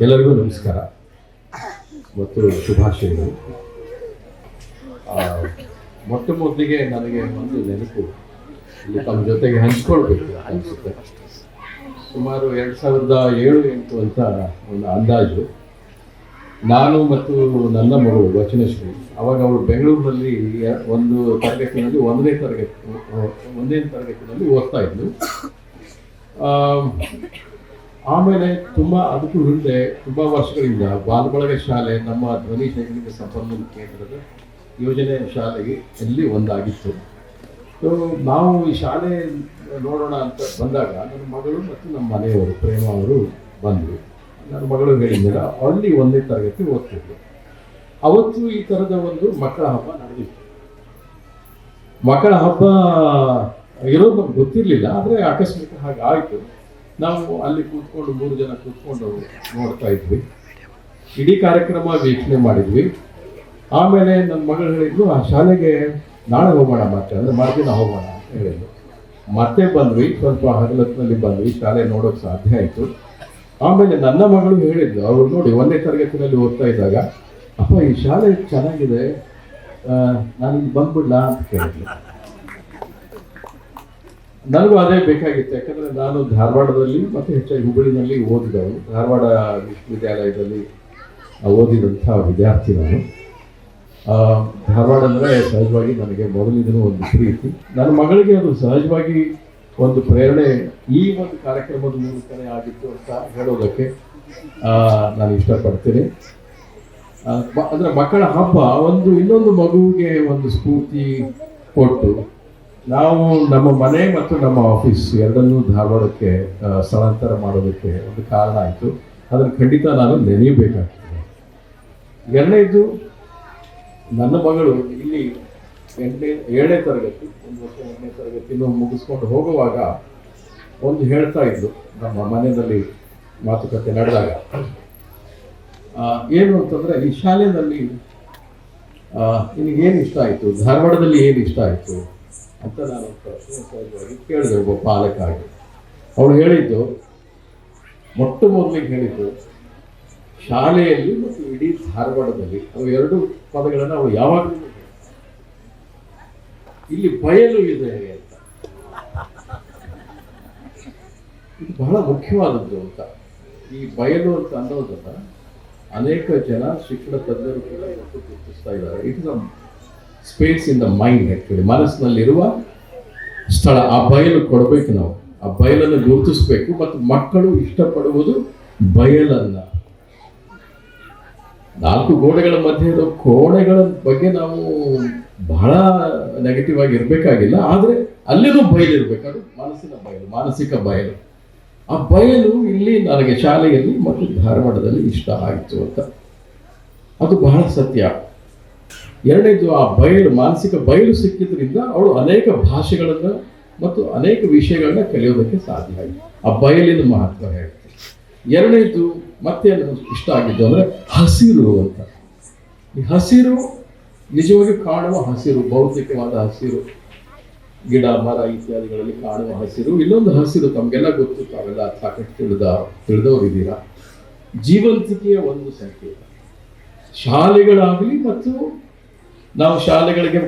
ಎಲ್ಲರಿಗೂ ನಮಸ್ಕಾರ. ಮತ್ತು ಶುಭಾಶಯಗಳು. ಮೊಟ್ಟ ಮೊದಲಿಗೆ ನನಗೆ ಒಂದು ನೆನಪು. ಇಲ್ಲಿ ತಮ್ಮ ಜೊತೆಗೆ ಹಂಚ್ಕೊಳ್ಬೇಕು ಅನಿಸುತ್ತೆ. ಸುಮಾರು ಎರಡು ಸಾವಿರದ ಏಳು ಎಂಟು ಅಂತ ಒಂದು ಅಂದಾಜು. ನಾನು ಮತ್ತು ನನ್ನ ಮಗಳು ವಚನಶ್ರೀ ಅವಾಗ ಅವಳು ಬೆಂಗಳೂರಿನಲ್ಲಿ ಒಂದು ತರಗತಿನಲ್ಲಿ ಒಂದನೇ ತರಗತಿ ಒಂದನೇ ತರಗತಿನಲ್ಲಿ ಓದ್ತಾ ಇದ್ಲು ಆ, ಆಮೇಲೆ ತುಂಬ ಅದಕ್ಕೂ ಹಿಂದೆ, ತುಂಬ ವರ್ಷಗಳಿಂದ ಬಾಲಬಳಗ ಶಾಲೆ ನಮ್ಮ ಧ್ವನಿ ಶೈಕ್ಷಣಿಕ ಸಂಪನ್ಮೂಲ ಕೇಂದ್ರದ ಯೋಜನೆ ಶಾಲೆಗೆ ಅಲ್ಲಿ ಒಂದಾಗಿತ್ತು. ಸೊ ನಾವು ಈ ಶಾಲೆ ನೋಡೋಣ ಅಂತ ಬಂದಾಗ ನನ್ನ ಮಗಳು ಮತ್ತು ನಮ್ಮ ಮನೆಯವರು, ಪ್ರೇಮ ಅವರು ಬಂದರು. ನನ್ನ ಮಗಳು ಹೇಳಿದ್ದೀರ ಅಲ್ಲಿ ಒಂದೇ ತರಗತಿ ಓದ್ತಿದ್ರು ಅವತ್ತು ಈ ಥರದ ಒಂದು ಮಕ್ಕಳ ಹಬ್ಬ ನಡೆದಿತ್ತು. ಮಕ್ಕಳ ಹಬ್ಬ ಇರೋದು ನಮ್ಗೆ ಗೊತ್ತಿರಲಿಲ್ಲ, ಆದರೆ ಆಕಸ್ಮಿಕ ಹಾಗೆ ಆಯಿತು. ನಾವು ಅಲ್ಲಿ ಕೂತ್ಕೊಂಡು ಮೂರು ಜನ ಕೂತ್ಕೊಂಡು ನೋಡ್ತಾ ಇದ್ವಿ. ಇಡೀ ಕಾರ್ಯಕ್ರಮ ವೀಕ್ಷಣೆ ಮಾಡಿದ್ವಿ. ಆಮೇಲೆ ನನ್ನ ಮಗಳು ಹೇಳಿದ್ಲು, ಆ ಶಾಲೆಗೆ ನಾಳೆ ಹೋಗೋಣ ಮತ್ತೆ, ಅಂದರೆ ಮರುದಿನ ಹೋಗೋಣ ಅಂತ ಹೇಳಿದ್ರು ಮತ್ತೆ ಬಂದ್ವಿ, ಸ್ವಲ್ಪ ಹಗಲತ್ನಲ್ಲಿ ಬಂದ್ವಿ, ಶಾಲೆ ನೋಡೋಕೆ ಸಾಧ್ಯ ಆಯಿತು. ಆಮೇಲೆ ನನ್ನ ಮಗಳು ಹೇಳಿದ್ಲು ಅವ್ರು ನೋಡಿ ಒಂದನೇ ತರಗತಿನಲ್ಲಿ ಓದ್ತಾ ಇದ್ದಾಗ, ಅಪ್ಪ, ಈ ಶಾಲೆ ಚೆನ್ನಾಗಿದೆ ನಾನು ಇಲ್ಲಿ ಬಂದ್ಬಿಡ್ಲಾ? ಅಂತ ಕೇಳಿದ್ಲು. ನನಗೂ ಅದೇ ಬೇಕಾಗಿತ್ತು. ಯಾಕಂದರೆ ನಾನು ಧಾರವಾಡದಲ್ಲಿ ಮತ್ತೆ ಹೆಚ್ಚಾಗಿ ಹುಬ್ಬಳ್ಳಿನಲ್ಲಿ ಓದಿದವನು. ಧಾರವಾಡ ವಿಶ್ವವಿದ್ಯಾಲಯದಲ್ಲಿ ಓದಿದಂಥ ವಿದ್ಯಾರ್ಥಿ ನಾನು. ಧಾರವಾಡ ಅಂದರೆ ಸಹಜವಾಗಿ ನನಗೆ ಮೊದಲಿನ ಒಂದು ಪ್ರೀತಿ. ನನ್ನ ಮಗಳಿಗೆ ಅದು ಸಹಜವಾಗಿ ಒಂದು ಪ್ರೇರಣೆ ಈ ಒಂದು ಕಾರ್ಯಕ್ರಮದ ಮೂಲಕನೇ ಆಗಿತ್ತು ಅಂತ ಹೇಳೋದಕ್ಕೆ ನಾನು ಇಷ್ಟಪಡ್ತೀನಿ. ಅಂದ್ರೆ ಮಕ್ಕಳ ಹಬ್ಬ ಒಂದು ಇನ್ನೊಂದು ಮಗುವಿಗೆ ಒಂದು ಸ್ಫೂರ್ತಿ ಕೊಟ್ಟು ನಾವು ನಮ್ಮ ಮನೆ ಮತ್ತು ನಮ್ಮ ಆಫೀಸ್ ಎರಡನ್ನೂ ಧಾರವಾಡಕ್ಕೆ ಸ್ಥಳಾಂತರ ಮಾಡೋದಕ್ಕೆ ಒಂದು ಕಾರಣ ಆಯಿತು. ಅದನ್ನು ಖಂಡಿತ ನಾನು ನೆನೆಯಬೇಕಾಗ್ತದೆ. ಎರಡನೇದು, ನನ್ನ ಮಗಳು ಇಲ್ಲಿ ಎಂಟನೇ, ಏಳನೇ ತರಗತಿ, ಒಂದು ವರ್ಷ ಎಂಟನೇ ತರಗತಿನೂ ಮುಗಿಸ್ಕೊಂಡು ಹೋಗುವಾಗ ಒಂದು ಹೇಳ್ತಾ ಇದ್ದು ನಮ್ಮ ಮನೆಯಲ್ಲಿ ಮಾತುಕತೆ ನಡೆದಾಗ. ಏನು ಅಂತಂದರೆ ಈ ಶಾಲೆಯಲ್ಲಿ ನಿನಗೇನು ಇಷ್ಟ ಆಯಿತು? ಧಾರವಾಡದಲ್ಲಿ ಏನು ಇಷ್ಟ ಆಯಿತು? ಅಂತ ನಾನು ಸಹಜವಾಗಿ ಕೇಳಿದೆ ಒಬ್ಬ ಪಾಲಕ ಆಗಿ ಅವಳು ಹೇಳಿದ್ದು, ಮೊಟ್ಟ ಮೊದಲಿಗೆ ಹೇಳಿದ್ದು, ಶಾಲೆಯಲ್ಲಿ ಮತ್ತು ಇಡೀ ಧಾರವಾಡದಲ್ಲಿ ಅವು ಎರಡು ಪದಗಳನ್ನು ಅವಳು ಯಾವಾಗಲೂ ಇಲ್ಲಿ ಬಯಲು ಇದೆ ಅಂತ. ಇದು ಬಹಳ ಮುಖ್ಯವಾದದ್ದು ಅಂತ. ಈ ಬಯಲು ಅಂತ ಅನ್ನೋದನ್ನ ಅನೇಕ ಜನ ಶಿಕ್ಷಣ ತಜ್ಞರು ಕೂಡ ಗುರುತಿಸ್ತಾ ಇದ್ದಾರೆ. It is space in the mind actually ಮನಸ್ಸಿನಲ್ಲಿರುವ ಸ್ಥಳ, ಆ ಬಯಲು ಕೊಡಬೇಕು ನಾವು. ಆ ಬಯಲನ್ನು ಗುರುತಿಸಬೇಕು ಮತ್ತು ಮಕ್ಕಳು ಇಷ್ಟಪಡುವುದು ಬಯಲನ್ನು. ನಾಲ್ಕು ಗೋಡೆಗಳ ಮಧ್ಯೆ ಇರೋ ಕೋಣೆಗಳ ಬಗ್ಗೆ ನಾವು ಬಹಳ ನೆಗೆಟಿವ್ ಆಗಿ ಇರಬೇಕಾಗಿಲ್ಲ, ಆದರೆ ಅಲ್ಲಿನೂ ಬಯಲು ಅದು ಮನಸ್ಸಿನ ಬಯಲು, ಮಾನಸಿಕ ಬಯಲು. ಆ ಬಯಲು ಇಲ್ಲಿ ನನಗೆ ಶಾಲೆಯಲ್ಲಿ ಮತ್ತು ಧಾರವಾಡದಲ್ಲಿ ಇಷ್ಟ ಆಯಿತು ಅಂತ. ಅದು ಬಹಳ ಸತ್ಯ. ಎರಡನೇದು ಆ ಬಯಲು, ಮಾನಸಿಕ ಬಯಲು ಸಿಕ್ಕಿದ್ರಿಂದ ಅವಳು ಅನೇಕ ಭಾಷೆಗಳನ್ನು ಮತ್ತು ಅನೇಕ ವಿಷಯಗಳನ್ನ ಕಲಿಯೋದಕ್ಕೆ ಸಾಧ್ಯ ಆಯಿತು ಆ ಬಯಲಿನ ಮಹತ್ವ ಹೇಳ್ತಾರೆ ಎರಡನೇದು ಮತ್ತೆ ಇಷ್ಟ ಆಗಿದ್ದು ಅಂದರೆ ಹಸಿರು ಅಂತ. ಈ ಹಸಿರು ನಿಜವಾಗಿ ಕಾಣುವ ಹಸಿರು, ಭೌತಿಕವಾದ ಹಸಿರು, ಗಿಡ, ಮರ ಇತ್ಯಾದಿಗಳಲ್ಲಿ ಕಾಣುವ ಹಸಿರು. ಇನ್ನೊಂದು ಹಸಿರು ತಮಗೆಲ್ಲ ಗೊತ್ತು, ತಾವೆಲ್ಲ ಸಾಕಷ್ಟು ತಿಳಿದ, ತಿಳಿದವರಿದ್ದೀರಾ? ಜೀವಂತಿಕೆಯ ಒಂದು ಸಂಕೇತ. ಶಾಲೆಗಳಾಗಲಿ ಮತ್ತು ನಾವು ಶಾಲೆಗಳಿಗೆ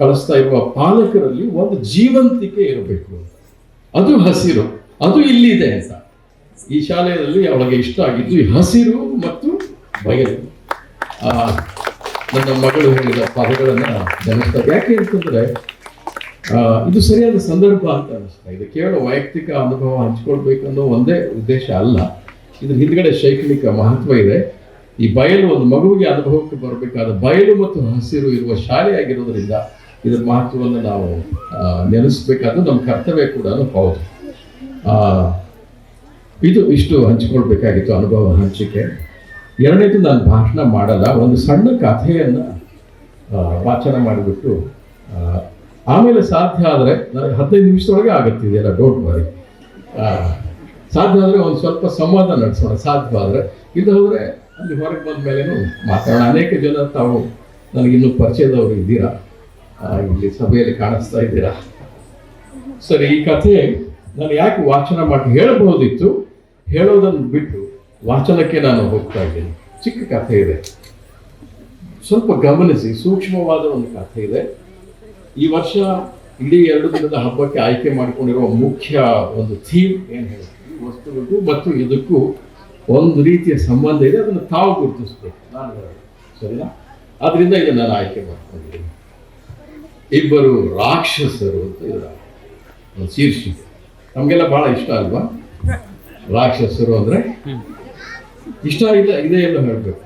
ಕಳಿಸ್ತಾ ಇರುವ ಪಾಲಕರಲ್ಲಿ ಒಂದು ಜೀವಂತಿಕೆ ಇರಬೇಕು ಅದು ಹಸಿರು, ಅದು ಇಲ್ಲಿದೆ ಅಂತ. ಈ ಶಾಲೆಯಲ್ಲಿ ಅವಳಿಗೆ ಇಷ್ಟ ಆಗಿದ್ದು ಹಸಿರು ಮತ್ತು ಬಯಲು. ನನ್ನ ಮಗಳು ಹೇಳಿದ ಪದಗಳನ್ನು ನೆನೆಸ್ತಾರೆ ಯಾಕೆ ಅಂತಂದ್ರೆ ಇದು ಸರಿಯಾದ ಸಂದರ್ಭ ಅಂತ ಅನಿಸ್ತಾ ಇದೆ. ಕೇವಲ ವೈಯಕ್ತಿಕ ಅನುಭವ ಹಂಚ್ಕೊಳ್ಬೇಕನ್ನೋ ಒಂದೇ ಉದ್ದೇಶ ಅಲ್ಲ. ಇದ್ರ ಹಿಂದ್ಗಡೆ ಶೈಕ್ಷಣಿಕ ಮಹತ್ವ ಇದೆ. ಈ ಬಯಲು ಒಂದು ಮಗುವಿಗೆ ಅನುಭವಕ್ಕೆ ಬರಬೇಕಾದ ಬಯಲು ಮತ್ತು ಹಸಿರು ಇರುವ ಶಾಲೆ ಆಗಿರೋದ್ರಿಂದ ಇದರ ಮಹತ್ವವನ್ನು ನಾವು ನೆನೆಸಬೇಕಾದ ನಮ್ಮ ಕರ್ತವ್ಯ ಕೂಡ ಹೌದು. ಇದು ಇಷ್ಟು ಹಂಚಿಕೊಳ್ಬೇಕಾಗಿತ್ತು ಅನುಭವ ಹಂಚಿಕೆ. ಎರಡನೇದು ನಾನು ಭಾಷಣ ಮಾಡಲ್ಲ, ಒಂದು ಸಣ್ಣ ಕಥೆಯನ್ನು ವಾಚನ ಮಾಡಿಬಿಟ್ಟು ಆಮೇಲೆ ಸಾಧ್ಯ ಆದರೆ, ನನಗೆ ಹದಿನೈದು ನಿಮಿಷದೊಳಗೆ ಆಗುತ್ತೆ ಇದೆಲ್ಲ ಡೋಂಟ್ ವರಿ ಸಾಧ್ಯ ಆದರೆ ಒಂದು ಸ್ವಲ್ಪ ಸಂವಾದ ನಡೆಸೋಣ ಸಾಧ್ಯವಾದರೆ ಇದು ಹೋದರೆ ಅಲ್ಲಿ ಹೊರಗೆ ಬಂದ ಮೇಲೇನು ಮಾತಾಡೋಣ. ಅನೇಕ ಜನ ತಾವು ನನಗಿನ್ನೂ ಪರಿಚಯದವರು ಇದ್ದೀರಾ? ಇಲ್ಲಿ ಸಭೆಯಲ್ಲಿ ಕಾಣಿಸ್ತಾ ಇದ್ದೀರಾ? ಸರಿ, ಈ ಕಥೆ ನಾನು ಯಾಕೆ ವಾಚನ ಮಾಡಿ ಹೇಳಬಹುದಿತ್ತು? ಹೇಳೋದನ್ನು ಬಿಟ್ಟು ವಾಚನಕ್ಕೆ ನಾನು ಹೋಗ್ತಾ ಇದ್ದೀನಿ. ಚಿಕ್ಕ ಕಥೆ ಇದೆ. ಸ್ವಲ್ಪ ಗಮನಿಸಿ, ಸೂಕ್ಷ್ಮವಾದ ಒಂದು ಕಥೆ ಇದೆ. ಈ ವರ್ಷ ಇಡೀ ಎರಡು ದಿನದ ಹಬ್ಬಕ್ಕೆ ಆಯ್ಕೆ ಮಾಡಿಕೊಂಡಿರುವ ಮುಖ್ಯ ಒಂದು ಥೀಮ್ ಏನು ಹೇಳ್ತೀವಿ ಈ ವಸ್ತುವಿಗೂ ಮತ್ತು ಇದಕ್ಕೂ ಒಂದು ರೀತಿಯ ಸಂಬಂಧ ಇದೆ, ಅದನ್ನು ತಾವು ಗುರುತಿಸ್ಬೇಕು. ನಾನು. ಸರಿನಾ? ಅದರಿಂದ ಈಗ ನಾನು ಆಯ್ಕೆ ಮಾಡ್ಕೊಂಡಿದ್ದೀನಿ. ಇಬ್ಬರು ರಾಕ್ಷಸರು ಅಂತ ಇದರ ಒಂದು ಶೀರ್ಷಿಕೆ. ನಮಗೆಲ್ಲ ಬಹಳ ಇಷ್ಟ ಅಲ್ವಾ? ರಾಕ್ಷಸರು ಅಂದರೆ? ಇಷ್ಟ ಇಲ್ಲ, ಇದೆ ಎಲ್ಲ ಹೇಳಬೇಕು.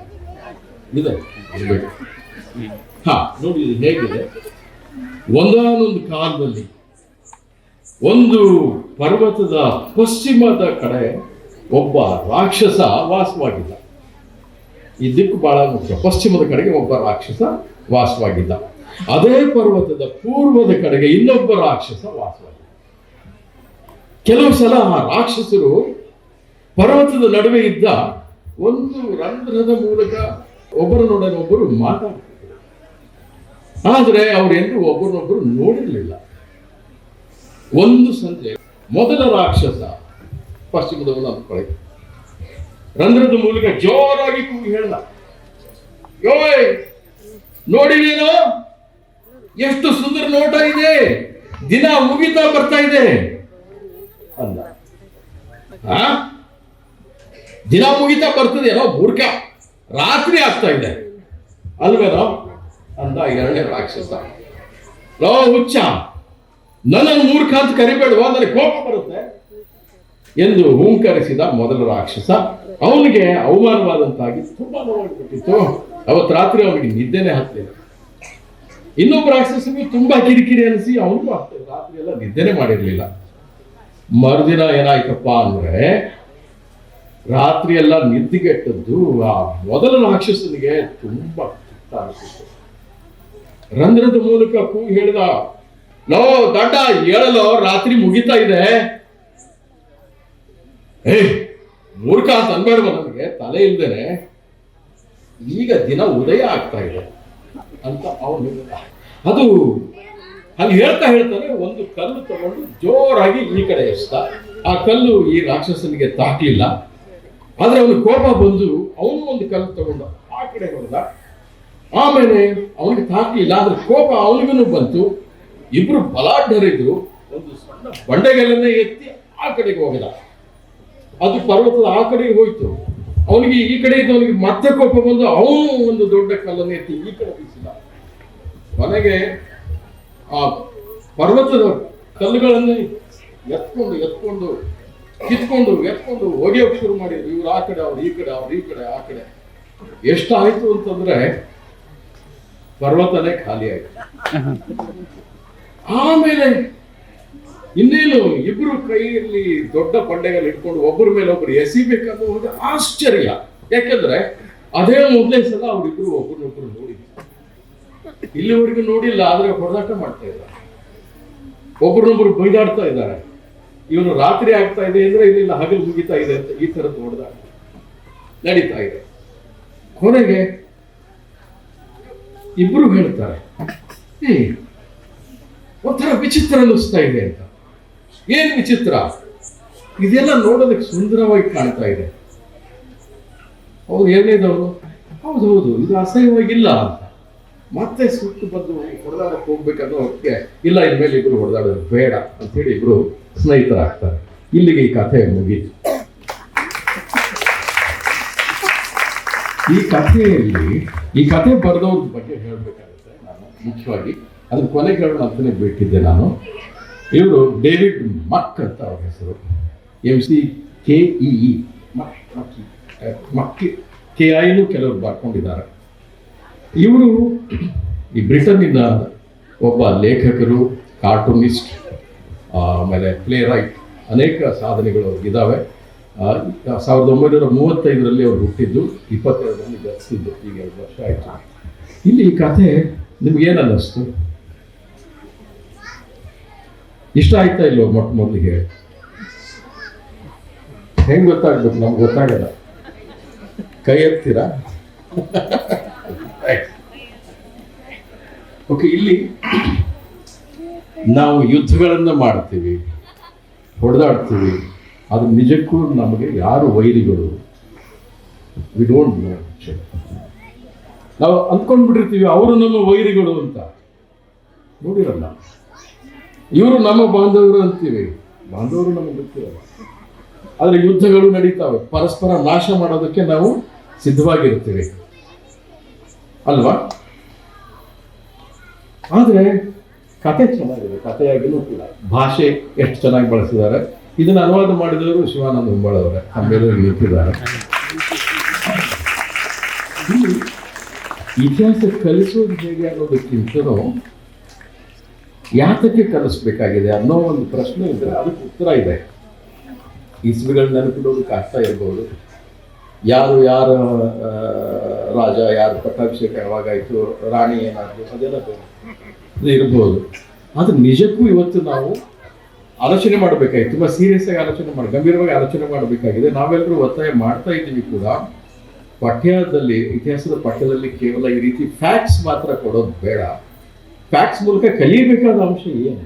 ಇದೆ? ಇರಬೇಕು. ಹಾ, ನೋಡಿ ಇದು ಹೇಗಿದೆ. ಒಂದಾನೊಂದು ಕಾಲದಲ್ಲಿ ಒಂದು ಪರ್ವತದ ಪಶ್ಚಿಮದ ಕಡೆ ಒಬ್ಬ ರಾಕ್ಷಸ ವಾಸವಾಗಿದ್ದ. ಈ ದಿಕ್ಕು ಬಹಳ ಮುಖ್ಯ. ಪಶ್ಚಿಮದ ಕಡೆಗೆ ಒಬ್ಬ ರಾಕ್ಷಸ ವಾಸವಾಗಿದ್ದ. ಅದೇ ಪರ್ವತದ ಪೂರ್ವದ ಕಡೆಗೆ ಇನ್ನೊಬ್ಬ ರಾಕ್ಷಸ ವಾಸವಾಗಿದ್ದ. ಕೆಲವು ಸಲ ಆ ರಾಕ್ಷಸರು ಪರ್ವತದ ನಡುವೆ ಇದ್ದ ಒಂದು ರಂಧ್ರದ ಮೂಲಕ ಒಬ್ಬರನ್ನೊಡನೆ ಒಬ್ಬರು ಮಾತಾಡ್ತಿದ್ರು. ಆದರೆ ಅವರೆಲ್ಲರೂ ಒಬ್ಬರನ್ನೊಬ್ಬರು ನೋಡಿರಲಿಲ್ಲ. ಒಂದು ಸಂಜೆ ಮೊದಲ ರಾಕ್ಷಸ ಪಶ್ಚಿಮದವನು ಅಂದ್ಕೊಳ್ಳಿ. ರಂಧ್ರದ ಮೂಲಕ ಜೋರಾಗಿ ಕೂಗಿ ಹೇಳಲ್ಲ. ಯೋಯ್ ನೀನು, ಎಷ್ಟು ಸುಂದರ ನೋಟ ಇದೆ. ದಿನ ಮುಗಿತಾ ಬರ್ತಾ ಇದೆ. ಅಂದ? ದಿನ ಮುಗಿತಾ ಏನೋ ಬುರ್ಕ ರಾತ್ರಿ ಆಗ್ತಾ ಇದೆ. ಅಲ್ವೇನೋ? ಅಂದ ಎರಡನೇ ರಾಕ್ಷಸ. ಲೋ ಹುಚ್ಚ, ನನ್ನನ್ನು ಮೂರ್ಖ ಅಂತ ಕರಿಬೇಡುವ? ನನಗೆ ಕೋಪ ಬರುತ್ತೆ. ಎಂದು ಹೂಂಕರಿಸಿದ ಮೊದಲ ರಾಕ್ಷಸ. ಅವನಿಗೆ ಅವಮಾನವಾದಂತಾಗಿ ತುಂಬಾ ನೋವಾಗಿಬಿಟ್ಟಿತ್ತು ಅವತ್ತು ರಾತ್ರಿ ಅವನಿಗೆ ನಿದ್ದೆನೆ ಹತ್ತಲಿಲ್ಲ ಇನ್ನೊಬ್ಬ ರಾಕ್ಷಸನಿಗೆ ತುಂಬಾ ಕಿರಿಕಿರಿ ಅನಿಸಿ ಅವನಿಗೂ ಅಷ್ಟೇ ರಾತ್ರಿ ಎಲ್ಲ ನಿದ್ದೆನೆ ಮಾಡಿರ್ಲಿಲ್ಲ. ಮರುದಿನ ಏನಾಯ್ತಪ್ಪ ಅಂದ್ರೆ ರಾತ್ರಿ ಎಲ್ಲ ನಿದ್ದೆಗೆಟ್ಟದ್ದು ಆ ಮೊದಲ ರಾಕ್ಷಸನಿಗೆ ತುಂಬಾ ಕಿತ್ತ ಅನಿಸಿತ್ತು. ರಂಧ್ರದ ಮೂಲಕ ಕೂ ಹೇಳಿದ ನೋ ದಾಟ ಹೇಳಲೋ ರಾತ್ರಿ ಮುಗಿತಾ ಇದೆ. ಏ ಮೂರ್ಖ ಅಂತ ಅನ್ಬೇಡವ ನನಗೆ? ತಲೆ ಇಲ್ದೇನೆ ಈಗ ದಿನ ಉದಯ ಆಗ್ತಾ ಇದೆ ಅಂತ ಅವನು. ಅದು ಅಲ್ಲಿ ಹೇಳ್ತಾ ಹೇಳ್ತಾನೆ ಒಂದು ಕಲ್ಲು ತಗೊಂಡು ಜೋರಾಗಿ ಈ ಕಡೆ ಎಸ್ತಾ. ಆ ಕಲ್ಲು ಈ ರಾಕ್ಷಸನಿಗೆ ತಾಕಲಿಲ್ಲ ಆದ್ರೆ ಅವನು ಕೋಪ ಬಂದು ಅವನು ಒಂದು ಕಲ್ಲು ತಗೊಂಡ ಆ ಕಡೆ ಹೊಡೆದ ಆಮೇಲೆ ಅವನಿಗೆ ತಾಕಲಿಲ್ಲ ಆದ್ರೆ ಕೋಪ ಅವನಿಗೂ ಬಂತು. ಇಬ್ರು ಬಲಾಢ್ಯರಿದ್ರು. ಒಂದು ಸಣ್ಣ ಬಂಡೆಗಳನ್ನೇ ಎತ್ತಿ ಆ ಕಡೆಗೆ ಹೋಗಿದ. ಅದು ಪರ್ವತದ ಆ ಕಡೆಗೆ ಹೋಯ್ತು. ಅವನಿಗೆ ಈ ಕಡೆ ಇದ್ದವನಿಗೆ ಮತ್ತೆ ಕೋಪ ಬಂದು ಅವನು ಒಂದು ದೊಡ್ಡ ಕಲ್ಲನ್ನು ಎತ್ತಿ ಈ ಕಡೆ ಬೀಸಿದ. ಕೊನೆಗೆ ಆ ಪರ್ವತದ ಕಲ್ಲುಗಳನ್ನು ಎತ್ಕೊಂಡು ಎತ್ಕೊಂಡು ಕಿತ್ಕೊಂಡು ಎತ್ಕೊಂಡು ಒಗೆಯೋಕೆ ಶುರು ಮಾಡಿದ್ರು. ಇವ್ರು ಆ ಕಡೆ ಅವ್ರು ಈ ಕಡೆ ಅವ್ರು ಈ ಕಡೆ ಆ ಕಡೆ. ಎಷ್ಟಾಯ್ತು ಅಂತಂದ್ರೆ ಪರ್ವತನೇ ಖಾಲಿ ಆಯ್ತು. ಆಮೇಲೆ ಇನ್ನೇನು ಇಬ್ರು ಕೈಯಲ್ಲಿ ದೊಡ್ಡ ಬಂಡೆಗಳು ಇಟ್ಕೊಂಡು ಒಬ್ಬರ ಮೇಲೆ ಒಬ್ರು ಒಂದು ಆಶ್ಚರ್ಯ. ಯಾಕಂದ್ರೆ ಅದೇ ಮೊದಲೇ ಸಲ ಅವರಿಬ್ರು ಒಬ್ಬರನ್ನೊಬ್ರು ನೋಡಿದ್ರು. ಇಲ್ಲಿವರೆಗೂ ನೋಡಿಲ್ಲ, ಆದ್ರೆ ಹೊಡೆದಾಟ ಮಾಡ್ತಾ ಇದ್ದಾರೆ. ಒಬ್ಬರನ್ನೊಬ್ರು ಬೈದಾಡ್ತಾ ಇದ್ದಾರೆ. ಇವನು ರಾತ್ರಿ ಆಗ್ತಾ ಇದೆ ಅಂದ್ರೆ ಇಲ್ಲಿಲ್ಲ ಹಗಲು ಮುಗಿತಾ ಇದೆ ಅಂತ ಈ ತರದ್ದು ಹೊಡೆದಾಟ ನಡೀತಾ ಇದೆ. ಕೊನೆಗೆ ಇಬ್ರು ಹೇಳ್ತಾರೆ ಒಂಥರ ವಿಚಿತ್ರ ಅನ್ನಿಸ್ತಾ ಇದೆ ಅಂತ. ಏನ್ ವಿಚಿತ್ರ? ಇದೆಲ್ಲ ನೋಡೋದಕ್ಕೆ ಸುಂದರವಾಗಿ ಕಾಣ್ತಾ ಇದೆ. ಅವ್ರು ಏನೇದವರು ಹೌದು ಹೌದು, ಇದು ಅಸಹ್ಯವಾಗಿಲ್ಲ ಅಂತ. ಮತ್ತೆ ಸುತ್ತು ಬಂದು ಹೊಡೆದಾಡಕ್ಕೆ ಹೋಗ್ಬೇಕನ್ನೋ ಇಲ್ಲ ಇಲ್ಲ, ಇನ್ಮೇಲೆ ಇಬ್ರು ಹೊಡೆದಾಡೋದು ಬೇಡ ಅಂತೇಳಿ ಇಬ್ರು ಸ್ನೇಹಿತರಾಗ್ತಾರೆ. ಇಲ್ಲಿಗೆ ಈ ಕಥೆ ಮುಗೀತು. ಈ ಕಥೆಯಲ್ಲಿ, ಈ ಕಥೆ ಬರೆದವ್ರ ಬಗ್ಗೆ ಹೇಳಬೇಕಾಗುತ್ತೆ ನಾನು, ಮುಖ್ಯವಾಗಿ. ಅದ್ರ ಕೊನೆಗೆ ಅಂತಲೇ ಬಿಟ್ಟಿದ್ದೆ ನಾನು. ಇವರು ಡೇವಿಡ್ ಮಕ್ ಅಂತ ಅವ್ರ ಹೆಸರು. ಎಂ ಸಿ ಕೆ ಇ ಮಕ್ಕಿ ಕೆ ಐನು ಕೆಲವರು ಬರ್ಕೊಂಡಿದ್ದಾರೆ. ಇವರು ಈ ಬ್ರಿಟನ್ನಿನ ಒಬ್ಬ ಲೇಖಕರು, ಕಾರ್ಟೂನಿಸ್ಟ್ ಆಮೇಲೆ ಪ್ಲೇ ರೈಟ್ ಅನೇಕ ಸಾಧನೆಗಳು ಇದ್ದಾವೆ ಸಾವಿರದ ಒಂಬೈನೂರ ಮೂವತ್ತೈದರಲ್ಲಿ ಅವರು ಹುಟ್ಟಿದ್ದು, ಇಪ್ಪತ್ತೆರಡರಲ್ಲಿ ಗತಿಸಿದ್ದು ಈಗ ಎರಡು ವರ್ಷ ಆಯಿತು. ಇಲ್ಲಿ ಈ ಕಥೆ ನಿಮ್ಗೇನು ಅನ್ನಿಸ್ತು? ಇಷ್ಟ ಆಯ್ತಾ ಇಲ್ವೋ ಮೊಟ್ಟ ಮೊದಲಿಗೆ? ಹೆಂಗ್ ಗೊತ್ತಾಗ್ಬೇಕು? ನಮ್ಗೆ ಗೊತ್ತಾಗಲ್ಲ. ಕೈ ಎತ್ತೀರಾ? ಓಕೆ ಇಲ್ಲಿ ನಾವು ಯುದ್ಧಗಳನ್ನು ಮಾಡ್ತೀವಿ, ಹೊಡೆದಾಡ್ತೀವಿ. ಅದು ನಿಜಕ್ಕೂ ನಮಗೆ ಯಾರು ವೈರಿಗಳು? ವಿ ಡೋಂಟ್ ನೋ ನಾವು ಅಂದ್ಕೊಂಡ್ಬಿಟ್ಟಿರ್ತೀವಿ, ಅವರು ನಮ್ಮ ವೈರಿಗಳು ಅಂತ. ನೋಡಿರಲ್ಲ. ಇವರು ನಮ್ಮ ಬಾಂಧವರು ಅಂತೀವಿ ಬಾಂಧವರು ನಮಗೆ ಗೊತ್ತಿರಲ್ಲ. ಆದರೆ ಯುದ್ಧಗಳು ನಡೀತಾವೆ. ಪರಸ್ಪರ ನಾಶ ಮಾಡೋದಕ್ಕೆ ನಾವು ಸಿದ್ಧವಾಗಿರ್ತೀವಿ ಅಲ್ವಾ? ಆದರೆ ಕತೆ ಚೆನ್ನಾಗಿದೆ. ಕಥೆಯಾಗಿನೂ ಕೂಡ. ಭಾಷೆ ಎಷ್ಟು ಚೆನ್ನಾಗಿ ಬಳಸಿದ್ದಾರೆ. ಇದನ್ನು ಅನುವಾದ ಮಾಡಿದವರು ಶಿವಾನಂದ ಹುಂಬಳವರೇ. ಆಮೇಲೆ ನಿಂತಿದ್ದಾರೆ. ಇತಿಹಾಸ ಕಲಿಸೋದು ಹೇಗೆ ಅನ್ನೋದಕ್ಕಿಂತನೂ ಯಾತಕ್ಕೆ ಕಲಿಸ್ಬೇಕಾಗಿದೆ ಅನ್ನೋ ಒಂದು ಪ್ರಶ್ನೆ ಇದ್ರೆ ಅದಕ್ಕೆ ಉತ್ತರ ಇದೆ. ಇಸ್ವಿಗಳ ನೆನಪಿಡೋದಕ್ಕೆ ಅರ್ಥ ಇರ್ಬೋದು. ಯಾರು ಯಾರ ರಾಜ, ಯಾರು ಪಟ್ಟಾಭಿಷೇಕ ಯಾವಾಗಾಯಿತು, ರಾಣಿ ಏನಾದ್ರು, ಅದೆಲ್ಲ. ಅದು ಇರ್ಬೋದು. ಆದರೆ ನಿಜಕ್ಕೂ ಇವತ್ತು ನಾವು ಆಲೋಚನೆ ಮಾಡಬೇಕಾಗಿತ್ತು, ತುಂಬ ಸೀರಿಯಸ್ ಆಗಿ ಆಲೋಚನೆ ಮಾಡಿ, ಗಂಭೀರವಾಗಿ ಆಲೋಚನೆ ಮಾಡಬೇಕಾಗಿದೆ. ನಾವೆಲ್ಲರೂ ಒತ್ತಾಯ ಮಾಡ್ತಾ ಇದ್ದೀವಿ ಕೂಡ. ಪಠ್ಯದಲ್ಲಿ, ಇತಿಹಾಸದ ಪಠ್ಯದಲ್ಲಿ ಕೇವಲ ಈ ರೀತಿ ಫ್ಯಾಕ್ಟ್ಸ್ ಮಾತ್ರ ಕೊಡೋದು ಬೇಡ. ಫ್ಯಾಕ್ಟ್ಸ್ ಮೂಲಕ ಕಲಿಯಬೇಕಾದ ಅಂಶ ಏನು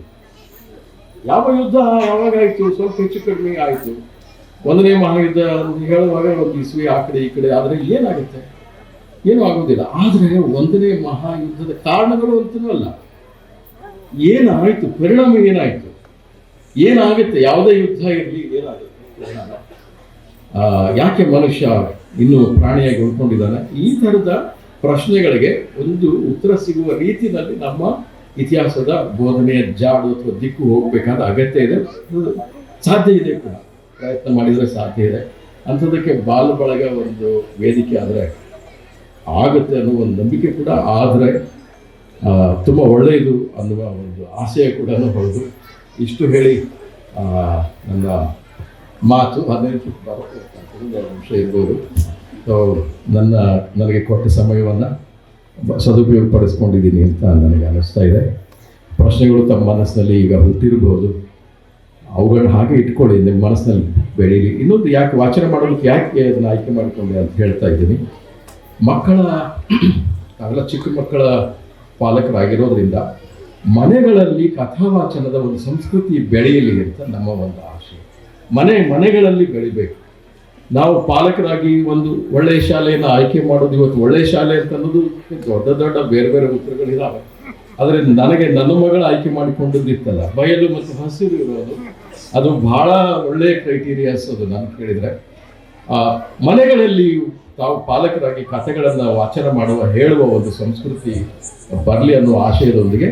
ಯಾವ ಯುದ್ಧ ಯಾವಾಗ ಆಯಿತು? ಸ್ವಲ್ಪ ಹೆಚ್ಚು ಕಡಿಮೆ ಆಯಿತು. ಒಂದನೇ ಮಹಾಯುದ್ಧ ಹೇಳುವಾಗ ಒಂದು ಇಸ್ವಿ ಆ ಕಡೆ ಈ ಕಡೆ, ಆದರೆ ಏನಾಗುತ್ತೆ? ಏನೂ ಆಗೋದಿಲ್ಲ. ಆದರೆ ಒಂದನೇ ಮಹಾಯುದ್ಧದ ಕಾರಣಗಳು ಅಂತನೂ ಅಲ್ಲ. ಏನಾಯಿತು? ಪರಿಣಾಮ ಏನಾಯಿತು? ಏನಾಗುತ್ತೆ? ಯಾವುದೇ ಯುದ್ಧ ಇರಲಿ, ಏನಾಗುತ್ತೆ? ಯಾಕೆ ಮನುಷ್ಯ ಇನ್ನು ಪ್ರಾಣಿಯಾಗಿ ಉಳ್ಕೊಂಡಿದ್ದಾನೆ? ಈ ಥರದ ಪ್ರಶ್ನೆಗಳಿಗೆ ಒಂದು ಉತ್ತರ ಸಿಗುವ ರೀತಿಯಲ್ಲಿ ನಮ್ಮ ಇತಿಹಾಸದ ಬೋಧನೆಯ ಜಾಡು ಅಥವಾ ದಿಕ್ಕು ಹೋಗಬೇಕಾದ ಅಗತ್ಯ ಇದೆ. ಸಾಧ್ಯ ಇದೆ ಕೂಡ. ಪ್ರಯತ್ನ ಮಾಡಿದರೆ ಸಾಧ್ಯ ಇದೆ. ಅಂಥದಕ್ಕೆ ಬಾಲ ಬಳಗ ಒಂದು ವೇದಿಕೆ ಆದರೆ ಆಗುತ್ತೆ ಅನ್ನೋ ಒಂದು ನಂಬಿಕೆ ಕೂಡ ಆದರೆ ತುಂಬ ಒಳ್ಳೆಯದು ಅನ್ನುವ ಒಂದು ಆಸೆಯ ಕೂಡ ಹೌದು. ಇಷ್ಟು ಹೇಳಿ ನನ್ನ ಮಾತು. ಹದಿನೈದು ನಿಮಿಷ ಇರ್ಬೋದು. ನನ್ನ, ನನಗೆ ಕೊಟ್ಟ ಸಮಯವನ್ನು ಸದುಪಯೋಗಪಡಿಸ್ಕೊಂಡಿದ್ದೀನಿ ಅಂತ ನನಗೆ ಅನ್ನಿಸ್ತಾ ಇದೆ. ಪ್ರಶ್ನೆಗಳು ತಮ್ಮ ಮನಸ್ಸಿನಲ್ಲಿ ಈಗ ಹುಟ್ಟಿರ್ಬೋದು. ಅವುಗಳನ್ನ ಹಾಗೆ ಇಟ್ಕೊಳ್ಳಿ, ನಿಮ್ಮ ಮನಸ್ಸಿನಲ್ಲಿ ಬೆಳೀಲಿ. ಇನ್ನೊಂದು ಯಾಕೆ ವಾಚನ ಮಾಡೋದಕ್ಕೆ ಯಾಕೆ ಅದನ್ನು ಆಯ್ಕೆ ಮಾಡಿಕೊಂಡೆ ಅಂತ ಹೇಳ್ತಾ ಇದ್ದೀನಿ. ಮಕ್ಕಳ ಅವೆಲ್ಲ ಚಿಕ್ಕ ಮಕ್ಕಳ ಪಾಲಕರಾಗಿರೋದ್ರಿಂದ ಮನೆಗಳಲ್ಲಿ ಕಥಾವಾಚನದ ಒಂದು ಸಂಸ್ಕೃತಿ ಬೆಳೆಯಲಿ ಅಂತ ನಮ್ಮ ಒಂದು ಆಶೆ. ಮನೆ, ಮನೆಗಳಲ್ಲಿ ಬೆಳಿಬೇಕು. ನಾವು ಪಾಲಕರಾಗಿ ಒಂದು ಒಳ್ಳೆಯ ಶಾಲೆಯನ್ನು ಆಯ್ಕೆ ಮಾಡೋದು ಇವತ್ತು ಒಳ್ಳೆಯ ಶಾಲೆ ಅಂತ ಅನ್ನೋದು ದೊಡ್ಡ ದೊಡ್ಡ ಬೇರೆ ಬೇರೆ ಉತ್ತರಗಳಿದ್ದಾವೆ ಆದರೆ ನನಗೆ ನನ್ನ ಮಗಳ ಆಯ್ಕೆ ಮಾಡಿಕೊಂಡಿದ್ದಿತ್ತಲ್ಲ, ಬಯಲು ಮತ್ತು ಹಸಿರು ಇರೋದು, ಅದು ಬಹಳ ಒಳ್ಳೆಯ ಕ್ರೈಟೀರಿಯಾಸ್ ಅದು ನಾನು ಕೇಳಿದರೆ. ಮನೆಗಳಲ್ಲಿ ತಾವು ಪಾಲಕರಾಗಿ ಕಥೆಗಳನ್ನು ವಾಚನ ಮಾಡುವ, ಹೇಳುವ ಒಂದು ಸಂಸ್ಕೃತಿ ಬರಲಿ ಅನ್ನೋ ಆಶಯದೊಂದಿಗೆ,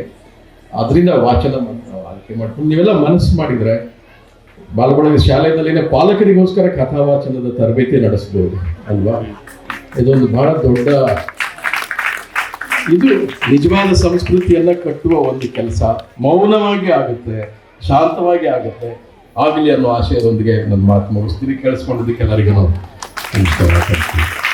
ಅದರಿಂದ ವಾಚನ ನಾವು ಆಯ್ಕೆ ಮಾಡ್ಕೊಂಡು ನೀವೆಲ್ಲ ಮನಸ್ಸು ಮಾಡಿದರೆ ಬಾಲಬಳಗ ಶಾಲೆಯಲ್ಲಿನೇ ಪಾಲಕರಿಗೋಸ್ಕರ ಕಥಾವಾಚನದ ತರಬೇತಿ ನಡೆಸ್ಬೋದು ಅಲ್ವಾ? ಇದೊಂದು ಬಹಳ ದೊಡ್ಡ ಇದು ನಿಜವಾದ ಸಂಸ್ಕೃತಿಯನ್ನ ಕಟ್ಟುವ ಒಂದು ಕೆಲಸ. ಮೌನವಾಗಿ ಆಗುತ್ತೆ, ಶಾಂತವಾಗಿ ಆಗುತ್ತೆ. ಆಗಲಿ ಅನ್ನೋ ಆಶಯದೊಂದಿಗೆ ನನ್ನ ಮಾತು ಮುಗಿಸ್ತೀನಿ. ಕೇಳಿಸ್ಕೊಂಡಿದ್ದಕ್ಕೆ ಎಲ್ಲರಿಗೂ ನಮಸ್ಕಾರ.